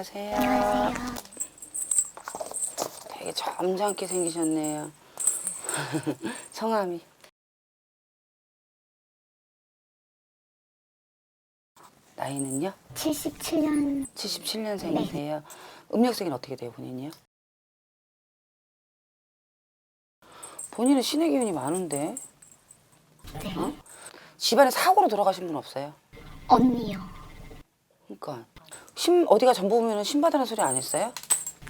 안녕하세요. 안녕하세요. 되게 점잖게 생기셨네요. 성함이. 나이는요? 77년 77년생이세요. 음력생은 어떻게 돼요, 본인이요? 본인은 신의 기운이 많은데 네. 어? 집안에 사고로 돌아가신 분 없어요? 언니요. 그러니까 신 어디가 전 보면은 신 받으는 소리 안 했어요?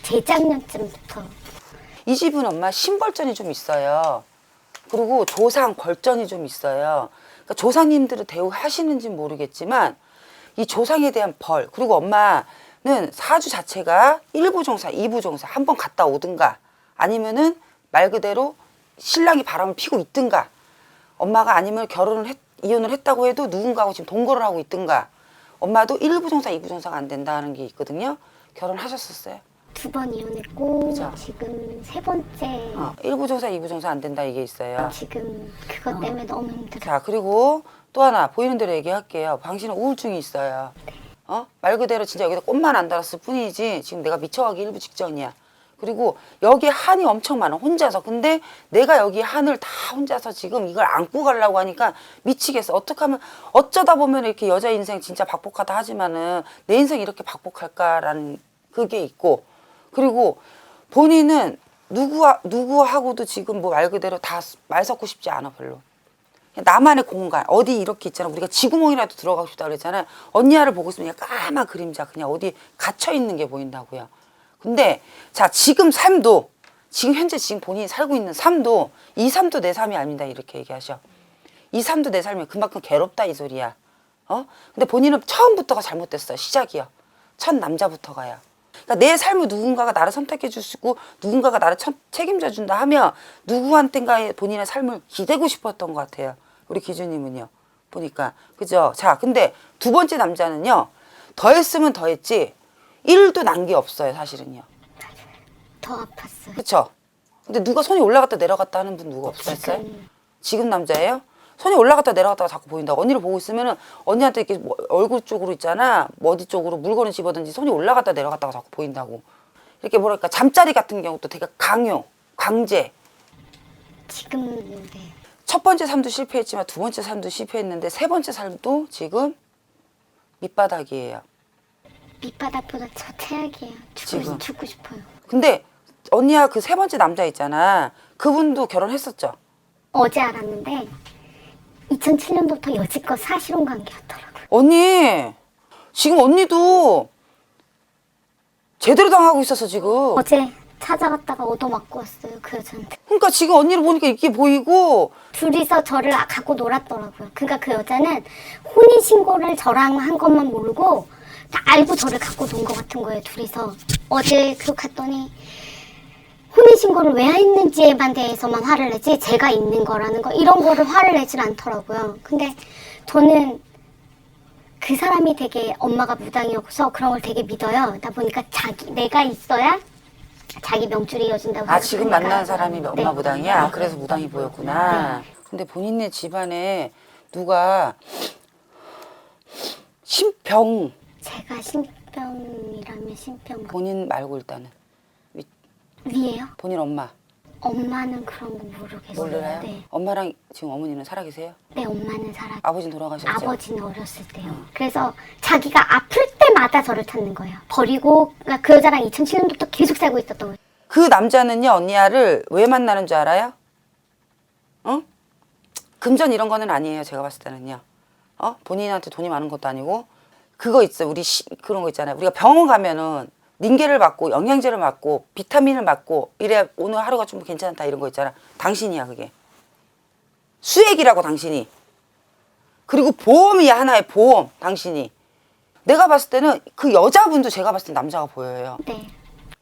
재작년쯤부터 이 집은 엄마 신벌전이 좀 있어요. 그리고 조상 벌전이 좀 있어요. 그러니까 조상님들을 대우하시는지 모르겠지만 이 조상에 대한 벌 그리고 엄마는 사주 자체가 일부 종사, 이부 종사 한 번 갔다 오든가 아니면은 말 그대로 신랑이 바람을 피고 있든가 엄마가 아니면 결혼을 했, 이혼을 했다고 해도 누군가하고 지금 동거를 하고 있든가 엄마도 일부 종사, 이부 종사가 안 된다는 게 있거든요. 결혼하셨었어요? 두 번 이혼했고 그죠. 지금 세 번째 어, 일부 종사, 이부 종사 안 된다 이게 있어요. 지금 그것 때문에 너무 힘들어. 자 그리고 또 하나 보이는 대로 얘기할게요. 당신은 우울증이 있어요. 어? 말 그대로 진짜 여기다 꽃만 안 달았을 뿐이지 지금 내가 미쳐가기 일부 직전이야. 그리고 여기 한이 엄청 많아 혼자서. 근데 내가 여기 한을 다 혼자서 지금 이걸 안고 가려고 하니까 미치겠어. 어떻게 하면 어쩌다 보면 이렇게 여자 인생 진짜 박복하다 하지만은 내 인생 이렇게 박복할까라는 그게 있고 그리고 본인은 누구와 누구하고도 지금 뭐 말 그대로 다 말 섞고 싶지 않아 별로. 그냥 나만의 공간 어디 이렇게 있잖아 우리가 지구멍이라도 들어가고 싶다 그랬잖아요 언니야를 보고 있으면 그냥 까만 그림자 그냥 어디 갇혀 있는 게 보인다고요 근데 자 지금 삶도 지금 현재 지금 본인이 살고 있는 삶도 이 삶도 내 삶이 아니다. 이렇게 얘기하셔 이 삶도 내 삶이 그만큼 괴롭다 이 소리야. 어? 근데 본인은 처음부터가 잘못됐어 시작이야 첫 남자부터가요. 그러니까 내 삶을 누군가가 나를 선택해 주시고 누군가가 나를 첫- 책임져 준다 하면 누구한텐가에 본인의 삶을 기대고 싶었던 것 같아요. 우리 기준님은요. 보니까. 그죠? 자, 근데 두 번째 남자는요. 더했으면 더했지 일도 난 게 없어요, 사실은요. 더 아팠어요. 그쵸? 근데 누가 손이 올라갔다 내려갔다 하는 분 누가 없었어요? 지금 지금 남자예요? 손이 올라갔다 내려갔다가 자꾸 보인다고 언니를 보고 있으면은 언니한테 이렇게 뭐 얼굴 쪽으로 있잖아 뭐 어디 쪽으로 물건을 집어든지 손이 올라갔다 내려갔다가 자꾸 보인다고 이렇게 뭐랄까 잠자리 같은 경우도 되게 강요 강제 지금 네. 첫 번째 삶도 실패했지만 두 번째 삶도 실패했는데 세 번째 삶도 지금 밑바닥이에요 밑바닥보다 저 최악이에요. 죽고, 지금. 죽고 싶어요. 근데 언니야 그 세 번째 남자 있잖아 그분도 결혼했었죠 어제 알았는데 2007년부터 여지껏 사실혼 관계였더라고요. 언니 지금 언니도 제대로 당하고 있었어 지금 어제 찾아갔다가 얻어맞고 왔어요 그 여자한테. 그러니까 지금 언니를 보니까 이게 보이고 둘이서 저를 아- 갖고 놀았더라고요. 그러니까 그 여자는 혼인 신고를 저랑 한 것만 모르고 다 알고 저를 갖고 논 것 같은 거예요. 둘이서 어제 그 갔더니 혼인 신고를 왜 했는지에만 대해서만 화를 내지 제가 있는 거라는 거 이런 거를 화를 내질 않더라고요. 근데 저는 그 사람이 되게 엄마가 무당이어서 그런 걸 되게 믿어요. 그러다 보니까 자기 내가 있어야 자기 명줄이 이어진다고 아 지금 생각하니까. 만난 사람이 엄마 네. 무당이야 아, 그래서 무당이 보였구나 근데 본인네 집안에 누가 신병 제가 신병이라면 신병 본인 말고 일단은 위- 위에요? 본인 엄마 엄마는 그런 거 모르겠어요. 몰라요? 네. 엄마랑 지금 어머니는 살아계세요? 네, 엄마는 살아. 아버지는 돌아가셨죠? 아버지는 어렸을 때요. 그래서 자기가 아플 때마다 저를 찾는 거예요. 버리고 그러니까 그 여자랑 2007년부터 계속 살고 있었던 거예요. 그 남자는요 언니야를 왜 만나는 줄 알아요? 어? 금전 이런 거는 아니에요 제가 봤을 때는요 어? 본인한테 돈이 많은 것도 아니고 그거 있어 우리 시, 그런 거 있잖아요 우리가 병원 가면은 링게를 맞고 영양제를 맞고 비타민을 맞고 이래 오늘 하루가 좀 괜찮다 이런 거 있잖아 당신이야 그게 수액이라고 당신이 그리고 보험이 하나의 보험 당신이 내가 봤을 때는 그 여자분도 제가 봤을 때 남자가 보여요 네.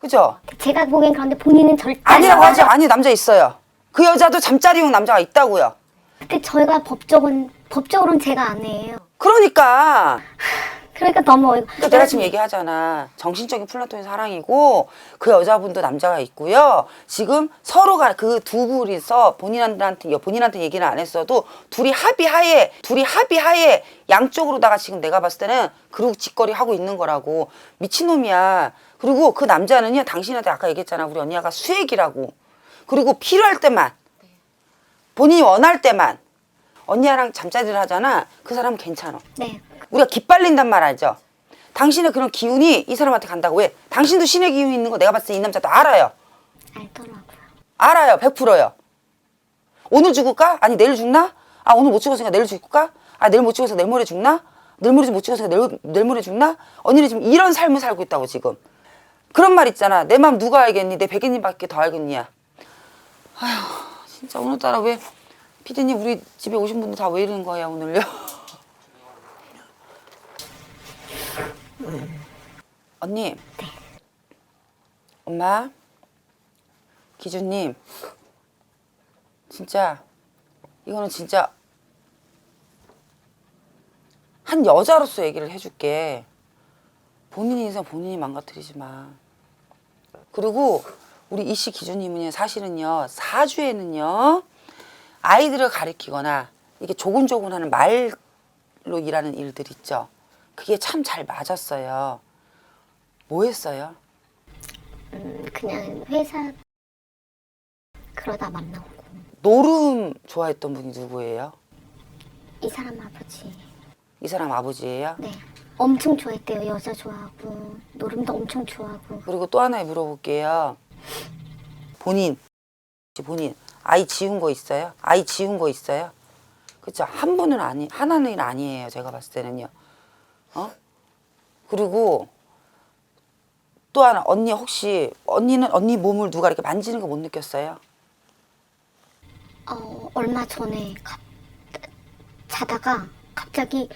그죠? 제가 보기엔 그런데 본인은 절대 아니라고 아니라- 하지 아니 남자 있어요. 그 여자도 잠자리용 남자가 있다고요. 근데 저희가 법적은 법적으로는 제가 아내예요. 그러니까 그러니까 너무 어이가. 그러니까 내가 지금 얘기하잖아. 정신적인 플라토닌 사랑이고 그 여자분도 남자가 있고요. 지금 서로가 그 두 분이서 본인한테 본인한테 얘기는 안 했어도 둘이 합의하에 둘이 합의하에 양쪽으로다가 지금 내가 봤을 때는 그러고 짓거리 하고 있는 거라고 미친놈이야. 그리고 그 남자는요 당신한테 아까 얘기했잖아 우리 언니가 수액이라고. 그리고 필요할 때만 본인이 원할 때만 언니랑 잠자리를 하잖아. 그 사람 은 괜찮아. 네. 우리가 기빨린단 말 알죠? 당신의 그런 기운이 이 사람한테 간다고 왜? 당신도 신의 기운이 있는 거 내가 봤을 때 이 남자도 알아요. 알더라고요. 알아요. 100%요. 오늘 죽을까? 아니 내일 죽나? 아 오늘 못 죽었으니까 내일 죽을까? 아 내일 못 죽어서 내일 모레 죽나? 내일 모레 못 죽었으니까 내일, 내일 모레 죽나? 언니는 지금 이런 삶을 살고 있다고 지금. 그런 말 있잖아. 내 마음 누가 알겠니? 내 백인님밖에 더 알겠냐? 아휴 진짜 오늘따라 왜 피디님 우리 집에 오신 분들 다 왜 이러는 거야 오늘요? 언니. 엄마. 기준님. 진짜 이거는 진짜 한 여자로서 얘기를 해줄게. 본인 인생 본인이 망가뜨리지 마. 그리고 우리 이씨 기준님은요 사실은요 사주에는요 아이들을 가리키거나 이게 조곤조곤 하는 말로 일하는 일들 있죠. 그게 참 잘 맞았어요. 뭐 했어요? 음, 그냥 회사 그러다 만나고 노름 좋아했던 분이 누구예요? 이 사람 아버지. 이 사람 아버지예요? 네. 엄청 좋아했대요. 여자 좋아하고 노름도 엄청 좋아하고. 그리고 또 하나 물어볼게요. 본인, 본인 아이 지운 거 있어요? 아이 지운 거 있어요? 그렇죠. 한 분은 아니, 하나는 아니에요. 제가 봤을 때는요. 어? 그리고 또 하나 언니 혹시 언니는 언니 몸을 누가 이렇게 만지는 거 못 느꼈어요? 어, 얼마 전에 갑- 자다가 갑자기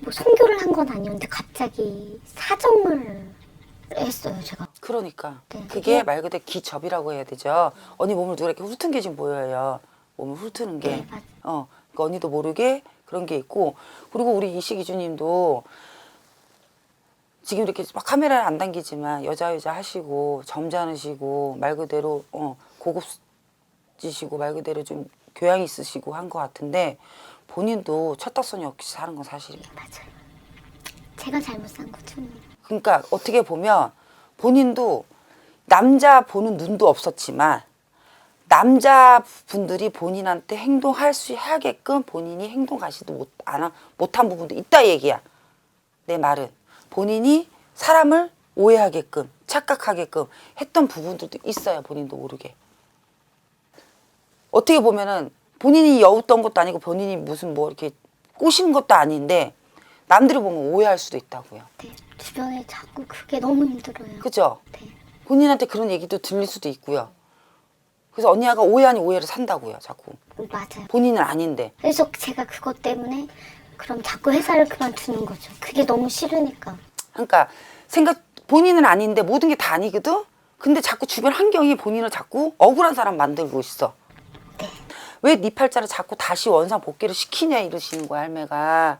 뭐 송교를 한 건 아니었는데 갑자기 사정을 했어요. 제가. 그러니까 네. 그게 말 그대로 기접이라고 해야 되죠. 언니 몸을 누가 이렇게 훑은 게 지금 보여요. 몸을 훑는 게. 네, 맞- 어, 그러니까 언니도 모르게 그런 게 있고 그리고 우리 이시 기주님도 지금 이렇게 막 카메라를 안 당기지만 여자 여자 하시고 점잖으시고 말 그대로 어, 고급지시고 말 그대로 좀 교양 있으시고 한 것 같은데 본인도 첫다선이 없이 사는 건 사실이에요. 맞아요. 제가 잘못 산 거죠. 그러니까 어떻게 보면 본인도 남자 보는 눈도 없었지만 남자분들이 본인한테 행동할 수 하게끔 본인이 행동하지도 못, 안, 하- 못한 부분도 있다 얘기야. 내 말은. 본인이 사람을 오해하게끔 착각하게끔 했던 부분들도 있어요. 본인도 모르게. 어떻게 보면은 본인이 여웠던 것도 아니고 본인이 무슨 뭐 이렇게 꼬시는 것도 아닌데 남들이 보면 오해할 수도 있다고요. 네. 주변에 자꾸 그게 너무 힘들어요. 그죠? 네. 본인한테 그런 얘기도 들릴 수도 있고요. 그래서 언니가 오해 아니 오해를 산다고요, 자꾸. 맞아요. 본인은 아닌데. 그래서 제가 그것 때문에 그럼 자꾸 회사를 그만두는 거죠. 그게 너무 싫으니까. 그러니까 생각 본인은 아닌데 모든 게 다 아니거든. 근데 자꾸 주변 환경이 본인을 자꾸 억울한 사람 만들고 있어. 네. 왜 네 팔자를 자꾸 다시 원상 복귀를 시키냐 이러시는 거야, 할매가.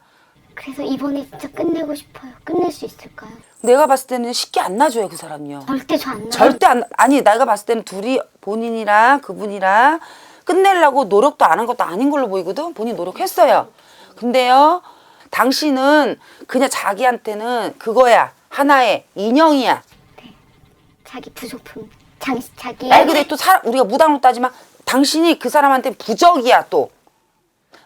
그래서 이번에 진짜 끝내고 싶어요. 끝낼 수 있을까요? 내가 봤을 때는 쉽게 안 놔줘요, 그 사람요. 절대 저 안 나요. 절대 안 아니 내가 봤을 때는 둘이 본인이랑 그분이랑 끝내려고 노력도 안 한 것도 아닌 걸로 보이거든 본인 노력했어요 근데요 당신은 그냥 자기한테는 그거야 하나의 인형이야 자기 부속품. 장, 자기. 말 그대로 또 사, 우리가 무당으로 따지면 당신이 그 사람한테 부적이야 또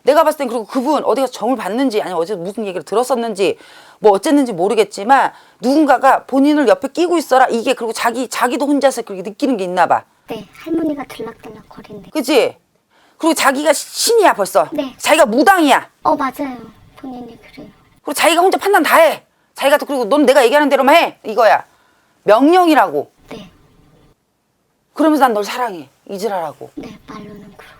내가 봤을 땐 그리고 그분 어디 가서 정을 받는지 아니면 어제 무슨 얘기를 들었었는지 뭐 어쨌는지 모르겠지만 누군가가 본인을 옆에 끼고 있어라 이게 그리고 자기 자기도 혼자서 그렇게 느끼는 게 있나 봐 네, 할머니가 들락들락 거린대. 그치? 그리고 자기가 신이야 벌써. 네. 자기가 무당이야. 어, 맞아요. 본인이 그래요. 그리고 자기가 혼자 판단 다 해. 자기가 또 그리고 넌 내가 얘기하는 대로만 해. 이거야. 명령이라고. 네, 그러면서 난 널 사랑해. 잊으라라고. 네, 말로는 그러고.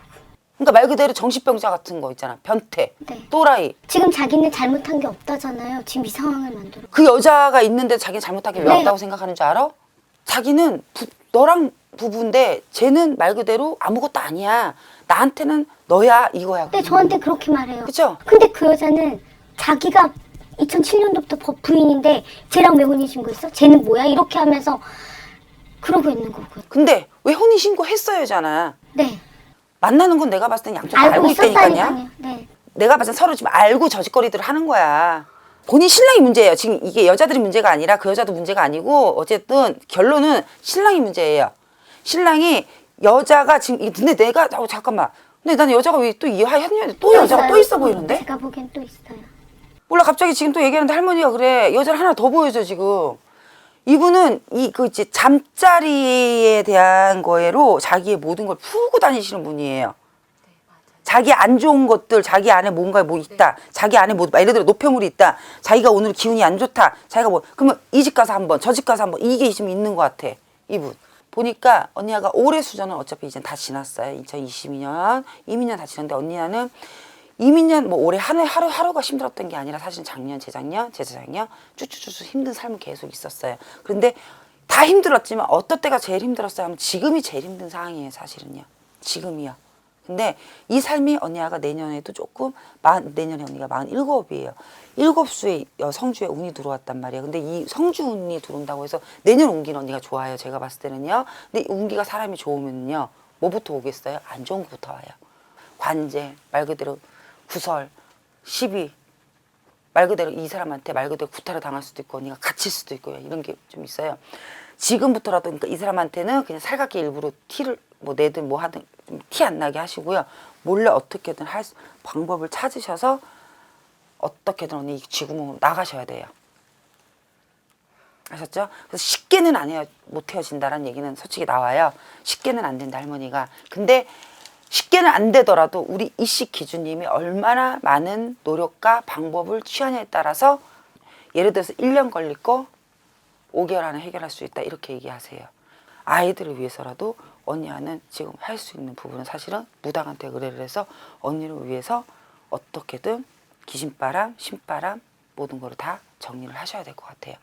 그러니까 말 그대로 정신병자 같은 거 있잖아. 변태. 네. 또라이. 지금 자기는 잘못한 게 없다잖아요. 지금 이 상황을 만들어. 그 여자가 있는데 자기는 잘못한 게 왜 네. 없다고 생각하는 줄 알아? 자기는 부- 너랑 부부인데 쟤는 말 그대로 아무것도 아니야. 나한테는 너야 이거야. 네, 저한테 그렇게 말해요. 그쵸? 근데 그 여자는 자기가 2007년도부터 부인인데 쟤랑 왜 혼인 신고했어? 쟤는 뭐야? 이렇게 하면서 그러고 있는 거고요. 근데 왜 혼인 신고했어요잖아. 네. 만나는 건 내가 봤을 땐 양쪽 다 알고, 알고 있다니까요. 있었다니까요. 네. 내가 봤을 땐 서로 지금 알고 저짓거리들을 하는 거야. 본인 신랑이 문제예요. 지금 이게 여자들이 문제가 아니라 그 여자도 문제가 아니고 어쨌든 결론은 신랑이 문제예요. 신랑이 여자가 지금 이- 근데 내가 어, 잠깐만. 근데 나는 여자가 왜 또 이하현이 또 여자가 또 있어 보이는데? 제가 보기엔 또 있어요. 몰라 갑자기 지금 또 얘기하는데 할머니가 그래 여자를 하나 더 보여줘 지금 이분은 이 그 이제 잠자리에 대한 거에로 자기의 모든 걸 풀고 다니시는 분이에요. 자기 안 좋은 것들, 자기 안에 뭔가 뭐 있다, 자기 안에 뭐 예를 들어 노폐물이 있다, 자기가 오늘 기운이 안 좋다, 자기가 뭐 그러면 이 집 가서 한번, 저 집 가서 한번 이게 지금 있는 것 같아 이분. 보니까 언니가 올해 수전은 어차피 이제 다 지났어요. 2022년, 이민년 다 지났는데 언니는 이민년 뭐 올해 하루 하루 하루가 힘들었던 게 아니라 사실 작년, 재작년, 재작년 쭈쭈쭈쭈 힘든 삶은 계속 있었어요. 그런데 다 힘들었지만 어떤 때가 제일 힘들었어요? 하면 지금이 제일 힘든 상황이에요, 사실은요. 지금이요. 근데 이 삶이 언니가 내년에도 조금 만 내년에 언니가 만 일곱이에요. 일곱 수의 성주에 운이 들어왔단 말이에요. 근데 이 성주 운이 들어온다고 해서 내년 운기는 언니가 좋아요. 제가 봤을 때는요. 근데 이 운기가 사람이 좋으면요. 뭐부터 오겠어요? 안 좋은 것부터 와요. 관제, 말 그대로 구설, 시비, 말 그대로 이 사람한테 말 그대로 구타를 당할 수도 있고 언니가 갇힐 수도 있고요. 이런 게 좀 있어요. 지금부터라도 그러니까 이 사람한테는 그냥 살갑게 일부러 티를 뭐 내든 뭐 하든 티 안 나게 하시고요. 몰래 어떻게든 할 수- 방법을 찾으셔서 어떻게든 언니 이 쥐구멍으로 나가셔야 돼요. 아셨죠? 그래서 쉽게는 안 해요. 못 헤어진다라는 얘기는 솔직히 나와요. 쉽게는 안 된다 할머니가. 근데 쉽게는 안 되더라도 우리 이씨 기준님이 얼마나 많은 노력과 방법을 취하냐에 따라서 예를 들어서 1년 걸릴 거 5개월 안에 해결할 수 있다 이렇게 얘기하세요. 아이들을 위해서라도 언니와는 지금 할 수 있는 부분은 사실은 무당한테 의뢰를 해서 언니를 위해서 어떻게든 귀신바람, 신바람 모든 거를 다 정리를 하셔야 될 것 같아요.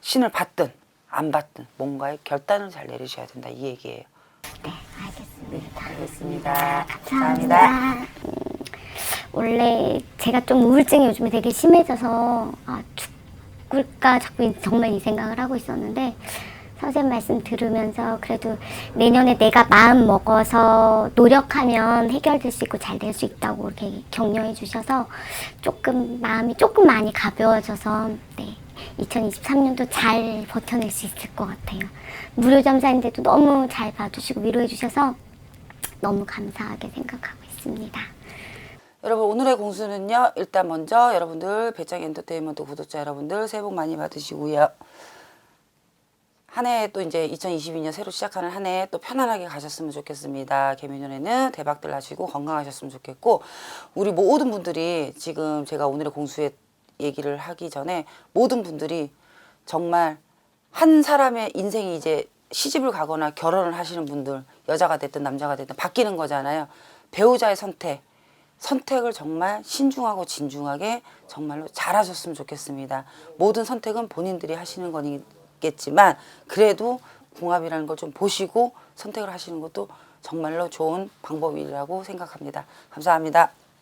신을 받든 안 받든 뭔가의 결단을 잘 내리셔야 된다 이 얘기예요. 네, 알겠습니다. 알겠습니다. 감사합니다. 음, 원래 제가 좀 우울증이 요즘에 되게 심해져서 아, 죽을까 자꾸 정말 이 생각을 하고 있었는데 선생님 말씀 들으면서 그래도 내년에 내가 마음 먹어서 노력하면 해결될 수 있고 잘 될 수 있다고 이렇게 격려해 주셔서 조금 마음이 조금 많이 가벼워져서 네. 2023년도 잘 버텨낼 수 있을 것 같아요. 무료 점사인데도 너무 잘 봐주시고 위로해 주셔서 너무 감사하게 생각하고 있습니다. 여러분 오늘의 공수는요. 일단 먼저 여러분들 배짱 엔터테인먼트 구독자 여러분들 새해 복 많이 받으시고요. 한 해 또 이제 2022년 새로 시작하는 한 해 또 편안하게 가셨으면 좋겠습니다. 개미년에는 대박들 나시고 건강하셨으면 좋겠고 우리 모든 분들이 지금 제가 오늘의 공수에 얘기를 하기 전에 모든 분들이 정말 한 사람의 인생이 이제 시집을 가거나 결혼을 하시는 분들 여자가 됐든 남자가 됐든 바뀌는 거잖아요. 배우자의 선택 선택을 정말 신중하고 진중하게 정말로 잘하셨으면 좋겠습니다. 모든 선택은 본인들이 하시는 거 겠지만 그래도 궁합이라는 걸 좀 보시고 선택을 하시는 것도 정말로 좋은 방법이라고 생각합니다. 감사합니다.